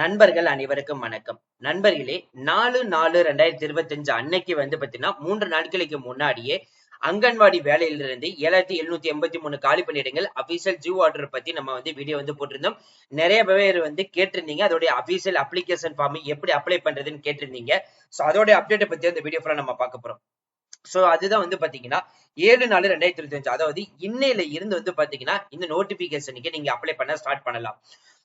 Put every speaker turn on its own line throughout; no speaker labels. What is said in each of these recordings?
நண்பர்கள் அனைவருக்கும் வணக்கம். நண்பர்களே நாலு நாலு ரெண்டாயிரத்தி இருபத்தி அஞ்சு அன்னைக்கு வந்து பாத்தீங்கன்னா மூன்று நாட்களுக்கு முன்னாடியே அங்கன்வாடி வேலையிலிருந்து ஏழாயிரத்தி எழுநூத்தி எண்பத்தி மூணு காலி பணியிடங்கள் அபிஷியல் ஜூ ஆர்டர் பத்தி நம்ம வந்து வீடியோ வந்து போட்டிருந்தோம். நிறைய பேர் வந்து கேட்டிருந்தீங்க. அதோடைய அபிஷியல் அப்ளிகேஷன் ஃபார்ம் எப்படி அப்ளை பண்றதுன்னு கேட்டிருந்தீங்க. சோ அதோட அப்டேட்டை பத்தி அந்த வீடியோ ஃபுல்லா நம்ம பார்க்க போறோம். சோ அதுதான் வந்து பாத்தீங்கன்னா ஏழு நாலு ரெண்டாயிரத்தி இருபத்தி அஞ்சு அதாவது இன்னையில இருந்து வந்து பாத்தீங்கன்னா இந்த நோட்டிபிகேஷனுக்கு நீங்க அப்ளை பண்ண ஸ்டார்ட் பண்ணலாம்.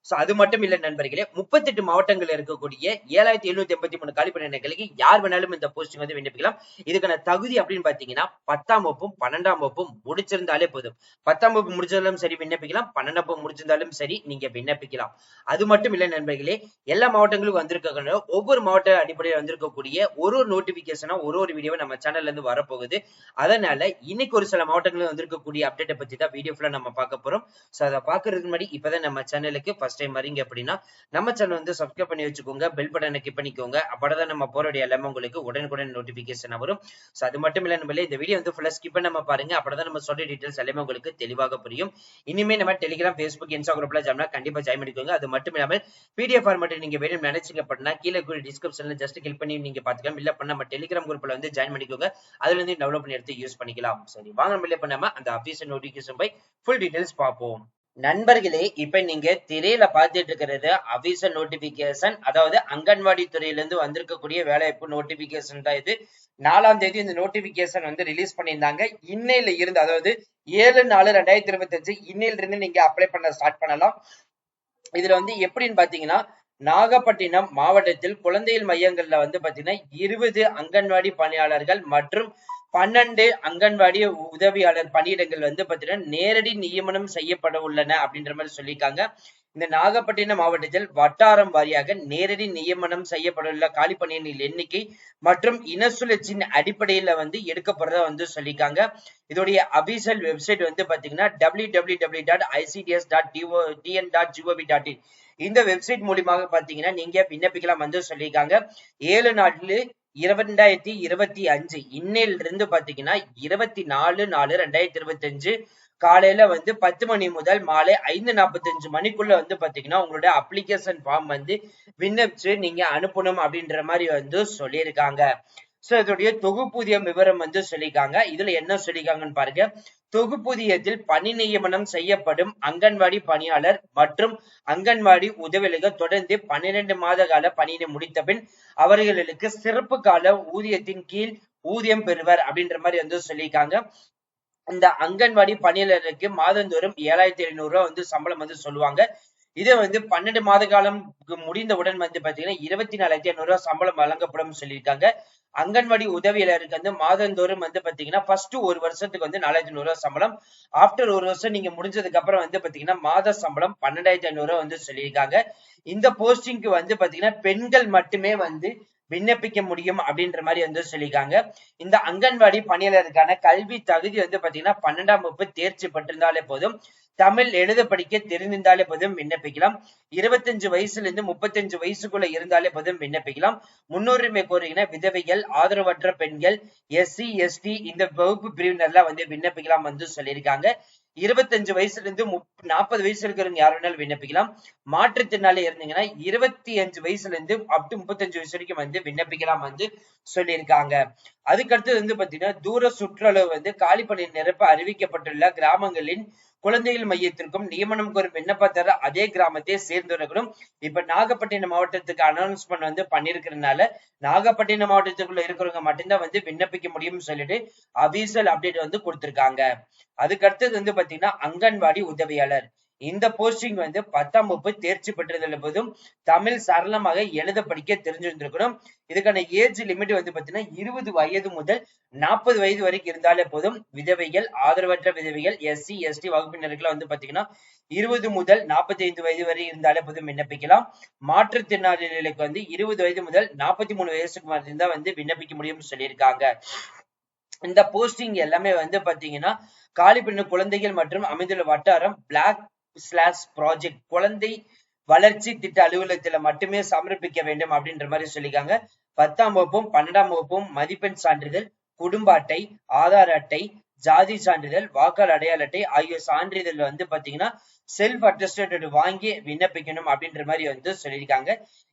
சோ அது மட்டும் இல்ல நண்பர்களே முப்பத்தெட்டு மாவட்டங்கள் இருக்கக்கூடிய ஏழாயிரத்தி எழுநூத்தி எண்பத்தி மூணு காலி பணியிடங்களுக்கு யார் வேணாலும் இந்த போஸ்டிங் வந்து விண்ணப்பிக்கலாம். இதுக்கான தகுதி அப்படின்னு பாத்தீங்கன்னா பத்தாம் வகுப்பும் பன்னெண்டாம் வகுப்பும் முடிச்சிருந்தாலே போதும். பத்தாம் வகுப்பு முடிச்சிருந்தாலும் சரி விண்ணப்பிக்கலாம். பன்னெண்டாம் வகுப்பு முடிச்சிருந்தாலும் சரி நீங்க விண்ணப்பிக்கலாம். அது மட்டும் இல்ல நண்பர்களே எல்லா மாவட்டங்களுக்கும் வந்திருக்க ஒவ்வொரு மாவட்ட அடிப்படையில் வந்திருக்கக்கூடிய ஒரு ஒரு நோட்டிபிகேஷனா ஒரு ஒரு வீடியோ நம்ம சேனல்ல இருந்து வரப்போகுது. அதனால இன்னைக்கு ஒரு சில மாவட்டங்களில் வந்திருக்கக்கூடிய அப்டேட்டை பத்தி தான் வீடியோ ஃபுல்லா நம்ம பார்க்க போறோம். சோ அதை பாக்குறதுக்கு முன்னாடி இப்பதான் நம்ம சேனலுக்கு ஃபர்ஸ்ட் டைம் வரீங்க அப்படின்னா நம்ம சேனல் வந்து சப்ஸ்கிரைப் பண்ணி வச்சுக்கோங்க பெல் பட்டனை கிளிக் பண்ணிக்கோங்க. அப்பதான் நம்ம போறோடைய எல்லாமே உங்களுக்கு உடனுக்குடன் நோட்டிபிகேஷன் வரும். ஸோ அது மட்டும் இல்லை நம்மளே இந்த வீடியோ வந்து ஃபுல்லாக ஸ்கிப் பண்ணாம பாருங்க. அப்பதான் நம்ம சொல்ற டீட்டெயில்ஸ் எல்லாமே உங்களுக்கு தெளிவாக புரியும். இனிமே நம்ம டெலிகிராம் ஃபேஸ்புக் இன்ஸ்டாகிராம்ல ஜாம்னா கண்டிப்பா ஜாயின் பண்ணிக்கோங்க. அது மட்டும் இல்லாமல் பிடிஎஃப் ஃபார்மேட் நீங்க வேணும் நினைச்சிங்க அப்படின்னா கீழே கூட டிஸ்கிரிப்ஷன்ல ஜஸ்ட் கிளிக் பண்ணி நீங்க பாத்துக்கலாம். இல்ல பண்ண நம்ம டெலிகிராம் குரூப்ல வந்து ஜாயின் பண்ணிக்கோங்க. அதுல இருந்து டெவலப் பண்ணி எடுத்து யூஸ் பண்ணிக்கலாம். சரி வாங்க நம்ம பண்ணாம அந்த official notification by full details பார்ப்போம். நண்பர்களே இப்ப நீங்க திரையில பார்த்துட்டு இருக்கிறது அபிஷியல் நோட்டிபிகேஷன் அதாவது அங்கன்வாடி துறையில இருந்து வந்திருக்கக்கூடிய வேலைவாய்ப்பு நோட்டிபிகேஷன் தான் இது. நாலாம் தேதி இந்த நோட்டிபிகேஷன் வந்து ரிலீஸ் பண்ணியிருந்தாங்க. இன்னையில இருந்து அதாவது ஏழு நாலு ரெண்டாயிரத்தி இருபத்தி அஞ்சு இன்னையில இருந்து நீங்க அப்ளை பண்ண ஸ்டார்ட் பண்ணலாம். இதுல வந்து எப்படின்னு பாத்தீங்கன்னா நாகப்பட்டினம் மாவட்டத்தில் குழந்தைகள் மையங்கள்ல வந்து பாத்தீங்கன்னா இருபது அங்கன்வாடி பணியாளர்கள் மற்றும் பன்னெண்டு அங்கன்வாடி உதவியாளர் பணியிடங்கள் வந்து பாத்தீங்கன்னா நேரடி நியமனம் செய்யப்பட உள்ளன அப்படின்ற மாதிரி சொல்லியிருக்காங்க. இந்த நாகப்பட்டினம் மாவட்டத்தில் வட்டாரம் வாரியாக நேரடி நியமனம் செய்யப்படவுள்ள காலி எண்ணிக்கை மற்றும் இனசுழற்சியின் அடிப்படையில வந்து எடுக்கப்படுறதா வந்து சொல்லியிருக்காங்க. இதோடைய அபிஷியல் வெப்சைட் வந்து பாத்தீங்கன்னா W W W dot ICDS dot DO TN dot GOV dot in இந்த வெப்சைட் மூலியமாக பாத்தீங்கன்னா நீங்க விண்ணப்பிக்கலாம் வந்து சொல்லியிருக்காங்க. ஏழு நாட்கள் இரண்டாயிரத்தி இருபத்தி அஞ்சு இன்னையில இருந்து பாத்தீங்கன்னா இருபத்தி நாலு நாலு ரெண்டாயிரத்தி இருபத்தி அஞ்சு காலையில வந்து பத்து மணி முதல் மாலை ஐந்து நாற்பத்தி அஞ்சு மணிக்குள்ள வந்து பாத்தீங்கன்னா உங்களுடைய அப்ளிகேஷன் ஃபார்ம் வந்து விண்ணப்பிச்சு நீங்க அனுப்பணும் அப்படின்ற மாதிரி வந்து சொல்லியிருக்காங்க. சோ இதோடைய தொகுப்பூதியம் விவரம் வந்து சொல்லியிருக்காங்க. இதுல என்ன சொல்லியிருக்காங்கன்னு பாருங்க. தொகுப்பூதியத்தில் பணி நியமனம் செய்யப்படும் அங்கன்வாடி பணியாளர் மற்றும் அங்கன்வாடி உதவியாளர்கள் தொடர்ந்து பன்னிரண்டு மாத கால பணியினை முடித்த பின் அவர்களுக்கு சிறப்பு கால ஊதியத்தின் கீழ் ஊதியம் பெறுவர் அப்படின்ற மாதிரி வந்து சொல்லியிருக்காங்க. இந்த அங்கன்வாடி பணியாளருக்கு மாதந்தோறும் ஏழாயிரத்தி ஐநூறு ரூபாய் வந்து சம்பளம் வந்து சொல்லுவாங்க. இதை வந்து பன்னெண்டு மாத காலம் முடிந்தவுடன் வந்து பாத்தீங்கன்னா இருபத்தி நாலாயிரத்தி ஐநூறு ரூபாய் சம்பளம் வழங்கப்படும் சொல்லியிருக்காங்க. அங்கன்வாடி உதவியாளருக்கு வந்து மாதந்தோறும் வந்து பாத்தீங்கன்னா ஃபர்ஸ்ட் ஒரு வருஷத்துக்கு வந்து நாலாயிரத்தி ஐநூறு ரூபாய் சம்பளம். ஆஃப்டர் ஒரு வருஷம் நீங்க முடிஞ்சதுக்கு அப்புறம் வந்து பாத்தீங்கன்னா மாத சம்பளம் பன்னெண்டாயிரத்தி ஐநூறு ரூபாய் வந்து சொல்லியிருக்காங்க. இந்த போஸ்டிங்க்கு வந்து பாத்தீங்கன்னா பெண்கள் மட்டுமே வந்து விண்ணப்பிக்க முடியும் அப்படின்ற மாதிரி வந்து சொல்லியிருக்காங்க. இந்த அங்கன்வாடி பணியாளருக்கான கல்வி தகுதி வந்து பாத்தீங்கன்னா பன்னெண்டாம் வகுப்பு தேர்ச்சி பெற்றிருந்தாலே போதும். தமிழ் எழுத படிக்க தெரிந்திருந்தாலே போதும் விண்ணப்பிக்கலாம். இருபத்தஞ்சு வயசுல இருந்து முப்பத்தஞ்சு வயசுக்குள்ள இருந்தாலே போதும் விண்ணப்பிக்கலாம். முன்னுரிமை கோருகிற விதவைகள் ஆதரவற்ற பெண்கள் எஸ்சி எஸ்டி இந்த வகுப்பு பிரிவினர்லாம் வந்து விண்ணப்பிக்கலாம் வந்து சொல்லியிருக்காங்க. இருபத்தஞ்சு வயசுல இருந்து நாற்பது வயசு இருக்கிறவங்க யார் வேணாலும் விண்ணப்பிக்கலாம். மாற்றுத்திறனாளி இருந்தீங்கன்னா இருபத்தி அஞ்சு வயசுல இருந்து அப் டு முப்பத்தஞ்சு வயசு வரைக்கும் வந்து விண்ணப்பிக்கலாம் வந்து சொல்லியிருக்காங்க. அதுக்கடுத்தது வந்து பாத்தீங்கன்னா தூர சுற்றுலா வந்து காலி பணி நிரப்ப அறிவிக்கப்பட்டுள்ள கிராமங்களின் குழந்தைகள் மையத்திற்கும் நியமனம் கோரும் விண்ணப்பத்தர அதே கிராமத்தை சேர்ந்தவர்களும் இப்ப நாகப்பட்டினம் மாவட்டத்துக்கு அனௌன்ஸ்மெண்ட் வந்து பண்ணிருக்கிறதுனால நாகப்பட்டினம் மாவட்டத்துக்குள்ள இருக்கிறவங்க மட்டும்தான் வந்து விண்ணப்பிக்க முடியும்னு சொல்லிட்டு அபிஷியல் அப்டேட் வந்து கொடுத்திருக்காங்க. அதுக்கு அடுத்தது வந்து பாத்தீங்கன்னா அங்கன்வாடி உதவியாளர். இந்த போஸ்டிங் வந்து பத்தாம் வகுப்பு தேர்ச்சி பெற்றதில் போதும் தமிழ் சரளமாக எழுத படிக்க தெரிஞ்சிருந்திருக்கணும். இதுக்கான ஏஜ் லிமிட் வந்து பார்த்தீங்கன்னா இருபது வயது முதல் நாற்பது வயது வரைக்கும் இருந்தாலே போதும். விதவைகள் ஆதரவற்ற விதவைகள் எஸ்சி எஸ்டி வகுப்பினர்கள் வந்து பாத்தீங்கன்னா இருபது முதல் நாற்பத்தி ஐந்து வயது வரை இருந்தாலே போதும் விண்ணப்பிக்கலாம். மாற்றுத்திறனாளிகளுக்கு வந்து இருபது வயது முதல் நாற்பத்தி மூணு வயசுக்கு மட்டும்தான் வந்து விண்ணப்பிக்க முடியும்னு சொல்லியிருக்காங்க. இந்த போஸ்டிங் எல்லாமே வந்து பாத்தீங்கன்னா காலி பெண்ணு குழந்தைகள் மற்றும் அமைந்துள்ள வட்டாரம் பிளாக் ஸ்லாஷ் ப்ராஜெக்ட் குழந்தை வளர்ச்சி திட்ட அலுவலகத்துல மட்டுமே சமர்ப்பிக்க வேண்டும் அப்படின்ற மாதிரி சொல்லியிருக்காங்க. பத்தாம் வகுப்பும் பன்னெண்டாம் வகுப்பும் மதிப்பெண் சான்றிதழ் குடும்ப அட்டை ஆதார் அட்டை ஜாதி சான்றிதழ் வாக்காளர் அடையாள அட்டை ஆகிய சான்றிதழ் வந்து பாத்தீங்கன்னா செல்ஃப் அட்டஸ்டேட் வாங்கி விண்ணப்பிக்கணும் அப்படின்ற மாதிரி வந்து சொல்லியிருக்காங்க.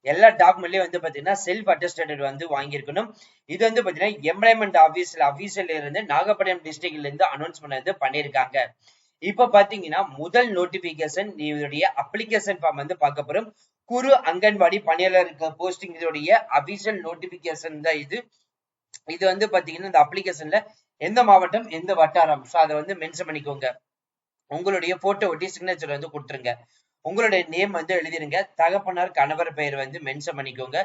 எல்லா டாக்குமெண்ட்லயும் வந்து பாத்தீங்கன்னா செல்ஃப் அட்டஸ்டேட் வந்து வாங்கியிருக்கணும். இது வந்து பாத்தீங்கன்னா எம்ப்ளாய்மெண்ட் ஆபீஸ்ல ஆபீஸ்ல இருந்து நாகப்பட்டினம் டிஸ்ட்ரிக்ட்ல இருந்து அனௌன்ஸ்மெண்ட் வந்து பண்ணியிருக்காங்க. இப்ப பாத்தீங்கன்னா முதல் நோட்டிபிகேஷன் இதோடைய அப்ளிகேஷன் ஃபார்ம் வந்து பார்க்க போறோம். குறு அங்கன்வாடி பணியாளருக்கு போஸ்டிங் இதோடைய அபிஷியல் நோட்டிபிகேஷன் தான் இது. இது வந்து பாத்தீங்கன்னா இந்த அப்ளிகேஷன்ல எந்த மாவட்டம் எந்த வட்டாரம்? ஸோ அதை வந்து மென்ஷன் பண்ணிக்கோங்க. உங்களுடைய போட்டோ ஒட்டி சிக்னேச்சர் வந்து கொடுத்துருங்க. உங்களுடைய நேம் வந்து எழுதிருங்க. தகப்பனார் கணவர் பெயர் வந்து மென்ஷன் பண்ணிக்கோங்க.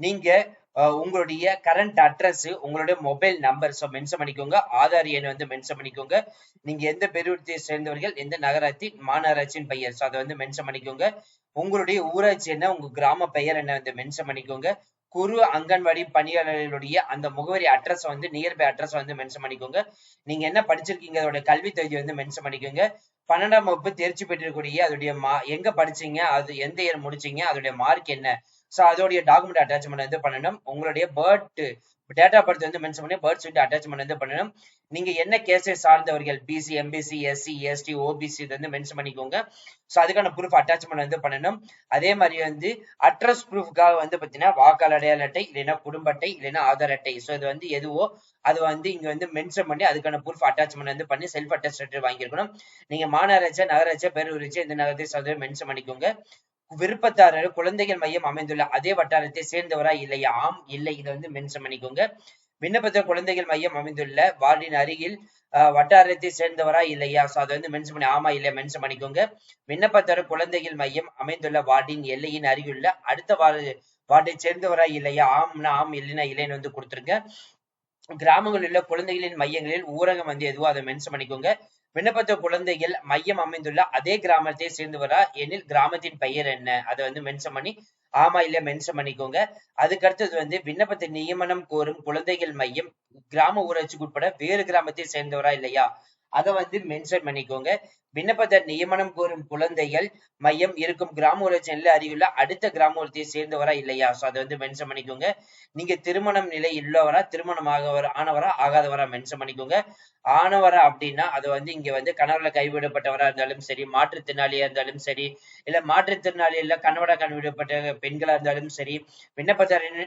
நீங்க உங்களுடைய கரண்ட் அட்ரஸ் உங்களுடைய மொபைல் நம்பர் ஸோ மென்ஷன் பண்ணிக்கோங்க. ஆதார் எண் வந்து மென்ஷன் பண்ணிக்கோங்க. நீங்க எந்த பெருவத்தை சேர்ந்தவர்கள் எந்த நகராட்சி மாநகராட்சியின் பெயர் ஸோ அதை வந்து மென்ஷன் பண்ணிக்கோங்க. உங்களுடைய ஊராட்சி என்ன உங்க கிராம பெயர் என்ன வந்து மென்ஷன் பண்ணிக்கோங்க. குறு அங்கன்வாடி பணியாளர்களுடைய அந்த முகவரி அட்ரஸ் வந்து நியர்பை அட்ரஸ் வந்து மென்ஷன் பண்ணிக்கோங்க. நீங்க என்ன படிச்சிருக்கீங்க அதோட கல்வி தகுதி வந்து மென்ஷன் பண்ணிக்கோங்க. பன்னெண்டாம் வகுப்பு தேர்ச்சி பெற்றிருக்கக்கூடிய அதோடைய மா எங்க படிச்சீங்க? அது எந்த இயர் முடிச்சீங்க? அதோடைய மார்க் என்ன? சோ அதோடைய டாக்குமெண்ட் அட்டாச்மெண்ட் வந்து பண்ணணும். உங்களுடைய பர்த் டேட்டா ஆஃப் பர்த் வந்து மென்ஷன் பண்ணி பர்த் சர்டிஃபிகேட் அட்டாச்மெண்ட் வந்து பண்ணணும். நீங்க என்ன கேஸை சார்ந்தவர்கள்? BC MBC SC ST OBC இது வந்து மென்ஷன் பண்ணிக்கோங்க. ஸோ அதுக்கான ப்ரூஃப் அட்டாச்மெண்ட் வந்து பண்ணணும். அதே மாதிரி வந்து அட்ரஸ் ப்ரூஃப்காக வந்து பாத்தீங்கன்னா வாக்காளர் அடையாள அட்டை இல்லைன்னா குடும்ப அட்டை இல்லைன்னா ஆதார் அட்டை. ஸோ இது வந்து எதுவோ அது வந்து இங்க வந்து மென்ஷன் பண்ணி அதுக்கான ப்ரூஃப் அட்டாச்மெண்ட் வந்து பண்ணி செல்ஃப் அட்டஸ்டட் வாங்கியிருக்கணும். நீங்க மாநகராட்சி நகராட்சி பேரூராட்சி இந்த நகரத்தை சார்ந்தவர் மென்ஷன் பண்ணிக்கோங்க விருப்பத்தாரர் குழந்தைகள் மையம் அமைந்துள்ள அதே வட்டாரத்தை சேர்ந்தவரா இல்லையா? ஆம் இல்லை இதை வந்து மென்ஷன் பண்ணிக்கோங்க விண்ணப்பத்தில் குழந்தைகள் மையம் அமைந்துள்ள வார்டின் அருகில் வட்டாரத்தை சேர்ந்தவரா இல்லையா? சோ அதை வந்து மென்ஷன் பண்ணி ஆமா இல்லையா? மென்ஷன் பண்ணிக்கோங்க விண்ணப்பத்தர குழந்தைகள் மையம் அமைந்துள்ள வார்டின் எல்லையின் அருகிலுள்ள அடுத்த வார்டு வார்டை சேர்ந்தவரா இல்லையா? ஆம்னா ஆம் இல்லைன்னா இல்லைன்னு வந்து கொடுத்துருங்க. கிராமங்களில் உள்ள குழந்தைகளின் மையங்களில் ஊரகம் வந்து எதுவோ அதை மென்ஷன் பண்ணிக்கோங்க விண்ணப்பத்த குழந்தைகள் மையம் அமைந்துள்ள அதே கிராமத்தை சேர்ந்தவரா? எனில் கிராமத்தின் பெயர் என்ன? அதை வந்து மென்ஷன் பண்ணி ஆமா இல்ல மென்ஷன் பண்ணிக்கோங்க. அதுக்கு அடுத்தது வந்து விண்ணப்பத்தை நியமனம் கோரும் குழந்தைகள் மையம் கிராம ஊராட்சிக்கு உட்பட வேறு கிராமத்தை சேர்ந்தவரா இல்லையா? அதை வந்து மென்ஷன் பண்ணிக்கோங்க. விண்ணப்பத்தர் நியமனம் கோரும் குழந்தைகள் மையம் இருக்கும் கிராம ஊராட்சி நல்ல அடுத்த கிராம சேர்ந்தவரா இல்லையா? சோ அதை வந்து மென்ஷன் பண்ணிக்கோங்க. நீங்க திருமணம் நிலை உள்ளவரா திருமணம் ஆகவர ஆனவரா ஆகாதவரா மென்ஷன் பண்ணிக்கோங்க. ஆனவரா அப்படின்னா அது வந்து இங்க வந்து கணவர்ல கைவிடப்பட்டவரா இருந்தாலும் சரி மாற்றுத்திறனாளியா இருந்தாலும் சரி இல்ல மாற்றுத்திறனாளி இல்ல கணவரா கைவிடப்பட்ட பெண்களா இருந்தாலும் சரி விண்ணப்பத்தாரின்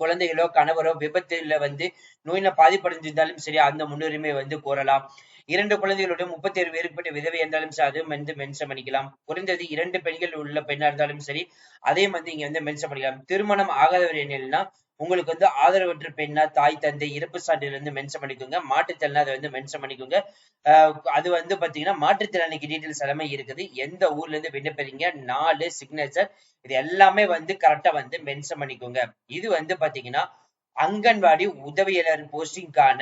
குழந்தைகளோ கணவரோ விபத்துல வந்து நோயில பாதிப்படைஞ்சிருந்தாலும் சரி அந்த முன்னுரிமை வந்து கோரலாம். இரண்டு குழந்தைகளுடன் முப்பத்தி ஏழு பேருக்குப்பட்ட விதவை இருந்தாலும் சரி அதுவும் வந்து மென்ஷன் பண்ணிக்கலாம். குறைந்தது இரண்டு பெண்கள் உள்ள பெண்ணா இருந்தாலும் சரி அதையும் வந்து இங்க வந்து மென்ஷன் பண்ணிக்கலாம். திருமணம் ஆகாதவர் என்னன்னா உங்களுக்கு வந்து ஆதரவற்ற பெண்ணா தாய் தந்தை இறப்பு சான்றிதழ் வந்து மென்ஷன் பண்ணிக்கோங்க. மாற்றுத்திறனா அதை வந்து மென்ஷன் பண்ணிக்கோங்க. அது வந்து பாத்தீங்கன்னா மாற்றுத்திறனைக்கு டீட்டெயில்ஸ் எல்லாமே இருக்குது. எந்த ஊர்ல இருந்து விண்ணப்பிறீங்க நாலு சிக்னேச்சர் இது எல்லாமே வந்து கரெக்டா வந்து மென்ஷன் பண்ணிக்கோங்க. இது வந்து பாத்தீங்கன்னா அங்கன்வாடி உதவியாளர் போஸ்டிங்கான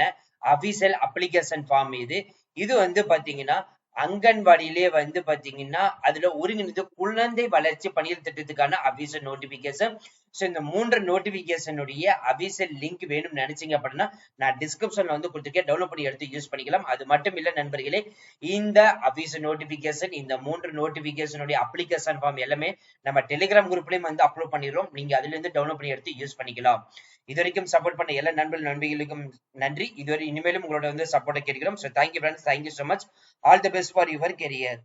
அபிஷியல் அப்ளிகேஷன் ஃபார்ம் இது. இது வந்து பாத்தீங்கன்னா அங்கன்வாடியிலே வந்து பாத்தீங்கன்னா அதுல ஒருங்கிணைந்து குழந்தை வளர்ச்சி பணியல் திட்டத்துக்கான அபிஷியல் நோட்டிபிகேஷன் ஸோ இந்த மூன்று நோட்டிபிகேஷனுடைய அபிஷியல் லிங்க் வேணும்னு நினைச்சீங்க அப்படின்னா நான் டிஸ்கிரிப்ஷன்ல வந்து கொடுத்துருக்கேன். டவுன்லோட் பண்ணி எடுத்து யூஸ் பண்ணிக்கலாம். அது மட்டும் இல்ல நண்பர்களே இந்த அபிஷியல் நோட்டிபிகேஷன் இந்த மூன்று நோட்டிபிகேஷனுடைய அப்ளிகேஷன் ஃபார்ம் எல்லாமே நம்ம டெலிகிராம் குரூப்லயும் வந்து அப்லோட் பண்ணிடுறோம். நீங்க அதுல இருந்து டவுன்லோட் பண்ணி எடுத்து யூஸ் பண்ணிக்கலாம். இது வரைக்கும் சப்போர்ட் பண்ண எல்லா நண்பர்கள் நண்பிகளுக்கும் நன்றி. இதுவரை இனிமேலும் உங்களோட வந்து சப்போர்ட்டை கேட்கிறோம் so thank you friends thank you so much all the best for your career